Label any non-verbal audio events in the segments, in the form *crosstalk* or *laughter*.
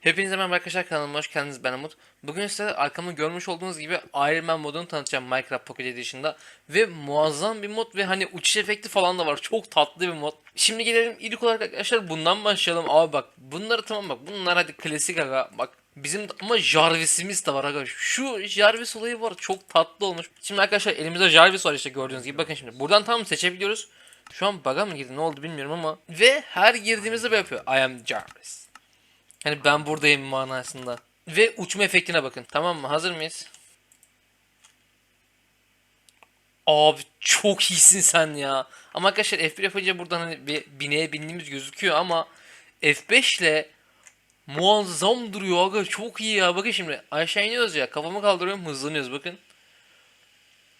Hepinize merhaba arkadaşlar kanalıma hoş geldiniz ben Umut. Bugün size arkamda görmüş olduğunuz gibi Iron Man modunu tanıtacağım Minecraft Pocket Edition'da. Ve muazzam bir mod ve hani uçuş efekti falan da var. Çok tatlı bir mod. Şimdi gelelim ilk olarak arkadaşlar bundan başlayalım. Abi bak bunları tamam bak bunlar hadi klasik aga. Bak bizim ama Jarvis'imiz de var aga. Şu Jarvis olayı var çok tatlı olmuş. Şimdi arkadaşlar elimizde Jarvis var işte gördüğünüz gibi. Bakın şimdi buradan tam seçebiliyoruz. Şu an bug'a mı girdi ne oldu bilmiyorum ama. Ve her girdiğimizde böyle yapıyor. I am Jarvis. Hani ben buradayım manasında. Ve uçma efektine bakın. Tamam mı? Hazır mıyız? Abi çok iyisin sen ya. Ama arkadaşlar F1 yapınca buradan hani bir bineğe bindiğimiz gözüküyor ama F5 ile muazzam duruyor aga. Çok iyi ya. Bakın şimdi aşağı iniyoruz ya. Kafamı kaldırıyorum hızlanıyoruz bakın.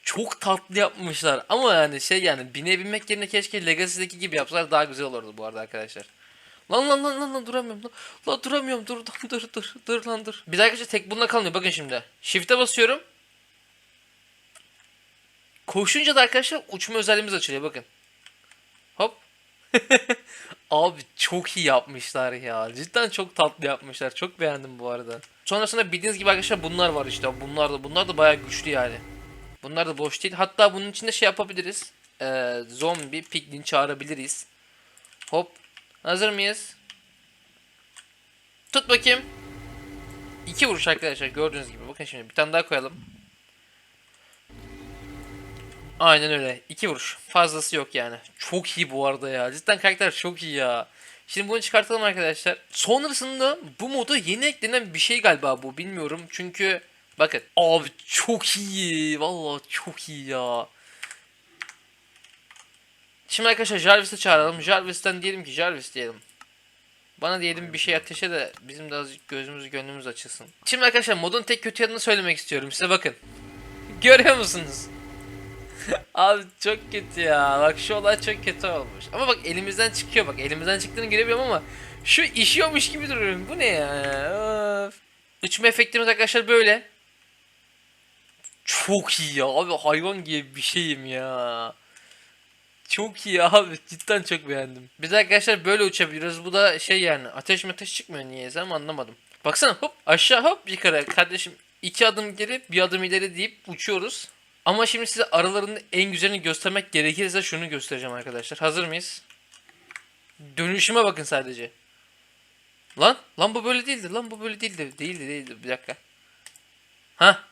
Çok tatlı yapmışlar. Ama yani şey yani bineğe binmek yerine keşke Legacy'deki gibi yapsalar daha güzel olurdu bu arada arkadaşlar. Lan lan lan lan lan duramıyorum lan. Lan duramıyorum dur dur dur dur dur lan dur. Bir dakika tek bununla kalmıyor bakın şimdi. Shift'e basıyorum. Koşunca da arkadaşlar uçma özelliğimiz açılıyor bakın. Hop. *laughs* Abi çok iyi yapmışlar ya. Cidden çok tatlı yapmışlar. Çok beğendim bu arada. Sonrasında bildiğiniz gibi arkadaşlar bunlar var işte. Bunlar da bunlar da bayağı güçlü yani. Bunlar da boş değil. Hatta bunun içinde şey yapabiliriz. Ee, zombi piglin çağırabiliriz. Hop. Hazır mıyız? Tut bakayım. İki vuruş arkadaşlar gördüğünüz gibi. Bakın şimdi bir tane daha koyalım. Aynen öyle. İki vuruş. Fazlası yok yani. Çok iyi bu arada ya. Cidden karakter çok iyi ya. Şimdi bunu çıkartalım arkadaşlar. Sonrasında bu moda yeni eklenen bir şey galiba bu. Bilmiyorum. Çünkü bakın. Abi çok iyi. Vallahi çok iyi ya. Şimdi arkadaşlar Jarvis'i çağıralım. Jarvis'ten diyelim ki Jarvis diyelim. Bana diyelim bir şey ateşe de bizim de azıcık gözümüz gönlümüz açılsın. Şimdi arkadaşlar modun tek kötü yanını söylemek istiyorum size bakın. *laughs* Görüyor musunuz? *laughs* Abi çok kötü ya. Bak şu olay çok kötü olmuş. Ama bak elimizden çıkıyor bak. Elimizden çıktığını görebiliyorum ama şu işiyormuş gibi duruyorum. Bu ne ya? Of. Uçma efektimiz arkadaşlar böyle. Çok iyi ya. Abi hayvan gibi bir şeyim ya. Çok iyi abi. Cidden çok beğendim. Biz arkadaşlar böyle uçabiliyoruz. Bu da şey yani ateş meteş çıkmıyor niyeyse ama anlamadım. Baksana hop aşağı hop yukarı. Kardeşim iki adım geri bir adım ileri deyip uçuyoruz. Ama şimdi size aralarında en güzelini göstermek gerekirse şunu göstereceğim arkadaşlar. Hazır mıyız? Dönüşüme bakın sadece. Lan lan bu böyle değildi. Lan bu böyle değildi. Değildi değildi. Bir dakika. Ha?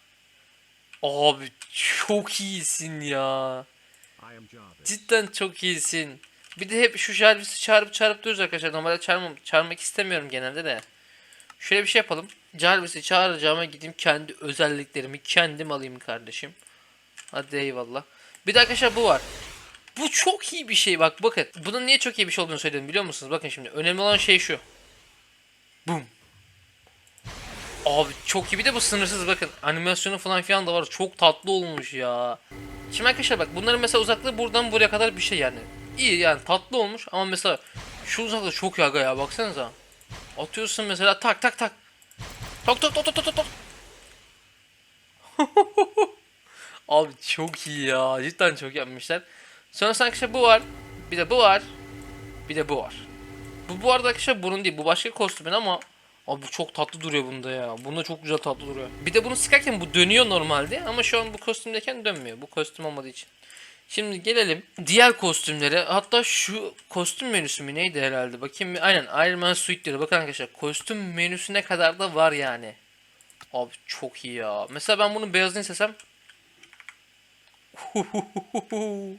Abi çok iyisin ya. Cidden çok iyisin. Bir de hep şu Jarvis'i çağırıp çağırıp duruyoruz arkadaşlar. Normalde çağırmam, çağırmak istemiyorum genelde de. Şöyle bir şey yapalım. Jarvis'i çağıracağıma gideyim kendi özelliklerimi kendim alayım kardeşim. Hadi eyvallah. Bir de arkadaşlar bu var. Bu çok iyi bir şey bak bakın. Bunun niye çok iyi bir şey olduğunu söyledim biliyor musunuz? Bakın şimdi önemli olan şey şu. Boom. Abi çok iyi bir de bu sınırsız bakın. Animasyonu falan filan da var. Çok tatlı olmuş ya. Şimdi arkadaşlar bak bunların mesela uzaklığı buradan buraya kadar bir şey yani. İyi yani tatlı olmuş ama mesela şu uzaklığı çok yaga ya baksanıza. Atıyorsun mesela tak tak tak. Tok tok tok tok tok tok. *laughs* Abi çok iyi ya. Cidden çok yapmışlar. Sonrasında arkadaşlar bu var. Bir de bu var. Bir de bu var. Bu bu arada arkadaşlar bunun değil. Bu başka kostümün ama Abi çok tatlı duruyor bunda ya. Bunda çok güzel tatlı duruyor. Bir de bunu sıkarken bu dönüyor normalde ama şu an bu kostümdeyken dönmüyor. Bu kostüm olmadığı için. Şimdi gelelim diğer kostümlere. Hatta şu kostüm menüsü mü neydi herhalde? Bakayım bir. Aynen Iron Man suite'leri. Bakın arkadaşlar kostüm menüsüne kadar da var yani. Abi çok iyi ya. Mesela ben bunun beyazını istesem. *laughs*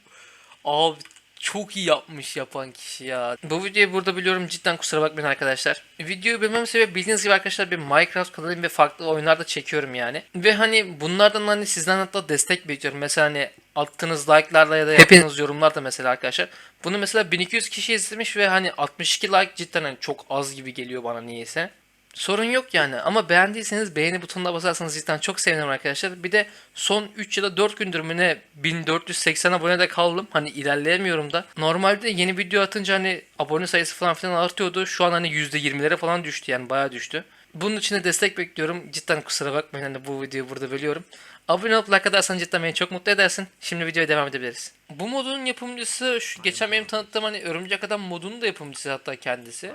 Abi çok iyi yapmış yapan kişi ya. Bu videoyu burada biliyorum cidden kusura bakmayın arkadaşlar. Videoyu bilmem sebebi bildiğiniz gibi arkadaşlar bir Minecraft kanalıyım ve farklı oyunlarda çekiyorum yani. Ve hani bunlardan hani sizden hatta destek bekliyorum. Mesela hani attığınız like'larla ya da yaptığınız yorumlarla mesela arkadaşlar. Bunu mesela 1200 kişi izlemiş ve hani 62 like cidden hani çok az gibi geliyor bana niyeyse. Sorun yok yani ama beğendiyseniz beğeni butonuna basarsanız cidden çok sevinirim arkadaşlar. Bir de son 3 ya da 4 gündür mü ne 1480 abone de kaldım. Hani ilerleyemiyorum da. Normalde yeni video atınca hani abone sayısı falan filan artıyordu. Şu an hani %20'lere falan düştü yani bayağı düştü. Bunun için de destek bekliyorum. Cidden kusura bakmayın hani bu videoyu burada bölüyorum. Abone olup like atarsan cidden beni çok mutlu edersin. Şimdi videoya devam edebiliriz. Bu modun yapımcısı şu geçen benim tanıttığım hani Örümcek Adam modunun da yapımcısı hatta kendisi.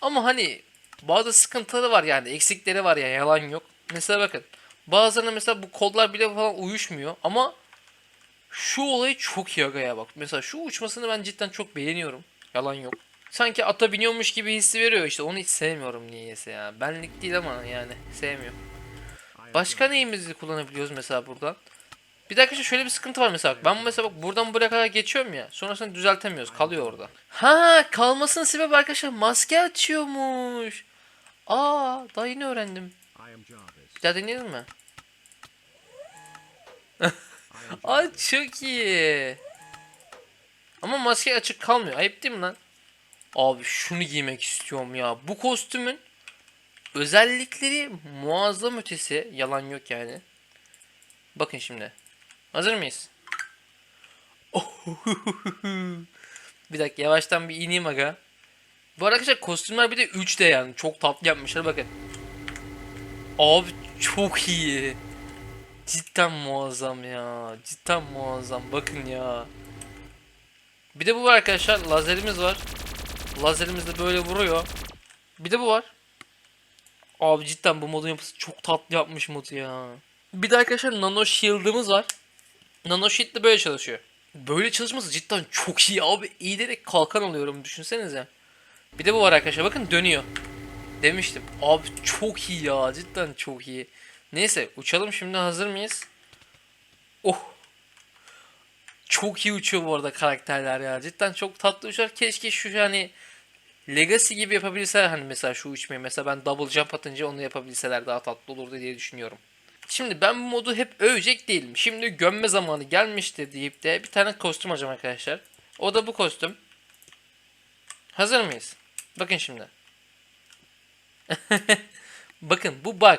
Ama hani Bazı sıkıntıları var yani eksikleri var ya yalan yok. Mesela bakın bazılarına mesela bu kodlar bile falan uyuşmuyor ama şu olayı çok iyi aga ya bak. Mesela şu uçmasını ben cidden çok beğeniyorum. Yalan yok. Sanki ata biniyormuş gibi hissi veriyor işte onu hiç sevmiyorum niyeyse ya. Benlik değil ama yani sevmiyorum. Başka neyimizi kullanabiliyoruz mesela buradan? Bir arkadaşlar şöyle bir sıkıntı var mesela. Ben mesela bak buradan buraya kadar geçiyorum ya. Sonrasında düzeltemiyoruz. Kalıyor orada. Ha kalmasının sebebi arkadaşlar maske açıyormuş. Aa daha yeni öğrendim. Bir daha deneyelim mi? *laughs* Ay çok iyi. Ama maske açık kalmıyor. Ayıp değil mi lan? Abi şunu giymek istiyorum ya. Bu kostümün özellikleri muazzam ötesi. Yalan yok yani. Bakın şimdi. Hazır mıyız? *laughs* bir dakika yavaştan bir ineyim aga. Bu arada arkadaşlar kostümler bir de 3D yani. Çok tatlı yapmışlar bakın. Abi çok iyi. Cidden muazzam ya. Cidden muazzam. Bakın ya. Bir de bu var arkadaşlar. Lazerimiz var. Lazerimiz de böyle vuruyor. Bir de bu var. Abi cidden bu modun yapısı çok tatlı yapmış modu ya. Bir de arkadaşlar nano shield'ımız var. Nano shield de böyle çalışıyor. Böyle çalışması cidden çok iyi abi. Eğilerek kalkan alıyorum düşünsenize. Bir de bu var arkadaşlar bakın dönüyor. Demiştim. Abi çok iyi ya cidden çok iyi. Neyse uçalım şimdi hazır mıyız? Oh. Çok iyi uçuyor bu arada karakterler ya. Cidden çok tatlı uçar. Keşke şu hani Legacy gibi yapabilseler hani mesela şu uçmayı mesela ben double jump atınca onu yapabilseler daha tatlı olurdu diye düşünüyorum. Şimdi ben bu modu hep övecek değilim. Şimdi gömme zamanı gelmişti deyip de bir tane kostüm alacağım arkadaşlar. O da bu kostüm. Hazır mıyız? Bakın şimdi. *laughs* Bakın bu bug.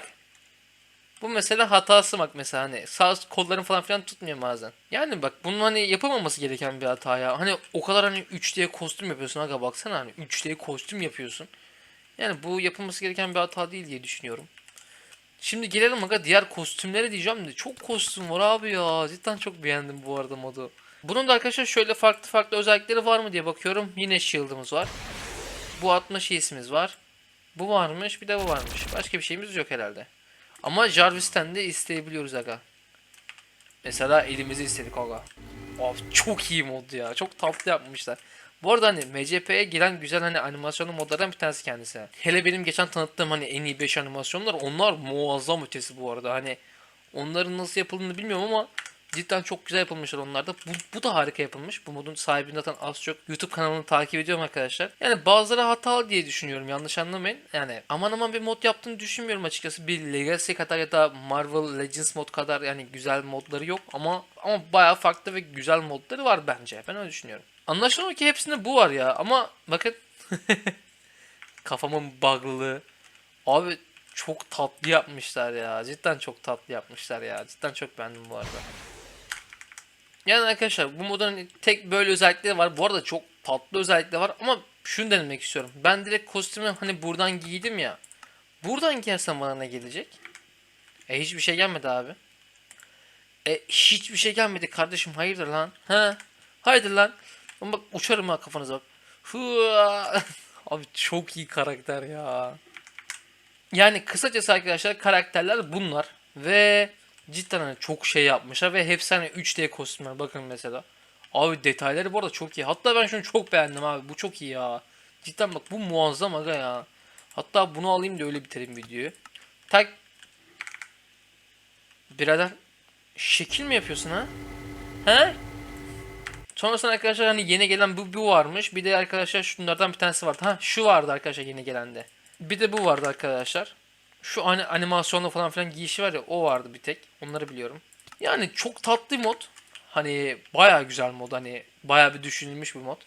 Bu mesela hatası bak mesela hani sağ kolların falan filan tutmuyor bazen. Yani bak bunun hani yapamaması gereken bir hata ya. Hani o kadar hani 3D kostüm yapıyorsun aga baksana hani 3D kostüm yapıyorsun. Yani bu yapılması gereken bir hata değil diye düşünüyorum. Şimdi gelelim aga diğer kostümlere diyeceğim de çok kostüm var abi ya. Cidden çok beğendim bu arada modu. Bunun da arkadaşlar şöyle farklı farklı özellikleri var mı diye bakıyorum. Yine shield'ımız var. Bu atma şeysimiz var. Bu varmış bir de bu varmış. Başka bir şeyimiz yok herhalde. Ama Jarvis'ten de isteyebiliyoruz aga. Mesela elimizi istedik aga. Of çok iyi mod ya. Çok tatlı yapmışlar. Bu arada hani MCP'ye giren güzel hani animasyonlu modlardan bir tanesi kendisi. Hele benim geçen tanıttığım hani en iyi 5 animasyonlar onlar muazzam ötesi bu arada. Hani onların nasıl yapıldığını bilmiyorum ama cidden çok güzel yapılmışlar onlar da. Bu, bu da harika yapılmış. Bu modun sahibini zaten az çok YouTube kanalını takip ediyorum arkadaşlar. Yani bazıları hatalı diye düşünüyorum. Yanlış anlamayın. Yani aman aman bir mod yaptığını düşünmüyorum açıkçası. Bir Legacy kadar ya da Marvel Legends mod kadar yani güzel modları yok ama ama bayağı farklı ve güzel modları var bence. Ben öyle düşünüyorum. Anlaşılan ki hepsinde bu var ya ama bakın *laughs* kafamın bug'lılığı. Abi çok tatlı yapmışlar ya. Cidden çok tatlı yapmışlar ya. Cidden çok beğendim bu arada. Yani arkadaşlar bu modun tek böyle özellikleri var. Bu arada çok tatlı özellikleri var ama şunu denemek istiyorum. Ben direkt kostümü hani buradan giydim ya. Buradan giyersem bana ne gelecek? E hiçbir şey gelmedi abi. E hiçbir şey gelmedi kardeşim hayırdır lan? Ha? Hayırdır lan? Ama bak uçarım ha kafanıza bak. *laughs* Abi çok iyi karakter ya. Yani kısacası arkadaşlar karakterler bunlar. Ve cidden hani çok şey yapmışlar ve hepsi hani 3D kostümler bakın mesela. Abi detayları bu arada çok iyi. Hatta ben şunu çok beğendim abi. Bu çok iyi ya. Cidden bak bu muazzam aga ya. Hatta bunu alayım da öyle bitireyim videoyu. Tak. Birader şekil mi yapıyorsun ha? He? Sonrasında arkadaşlar hani yeni gelen bu, bu varmış. Bir de arkadaşlar şunlardan bir tanesi vardı. Ha şu vardı arkadaşlar yeni gelende. Bir de bu vardı arkadaşlar. Şu hani animasyonla falan filan giyişi var ya o vardı bir tek. Onları biliyorum. Yani çok tatlı mod. Hani baya güzel mod hani baya bir düşünülmüş bir mod.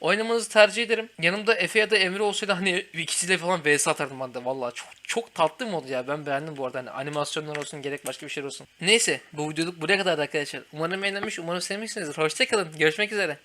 Oynamanızı tercih ederim. Yanımda Efe ya da Emre olsaydı hani ikisiyle falan vs atardım ben de. Vallahi çok çok tatlı mod ya. Ben beğendim bu arada. Hani animasyonlar olsun gerek başka bir şey olsun. Neyse bu videoluk buraya kadar arkadaşlar. Umarım eğlenmiş, umarım sevmişsinizdir. Hoşçakalın. Görüşmek üzere.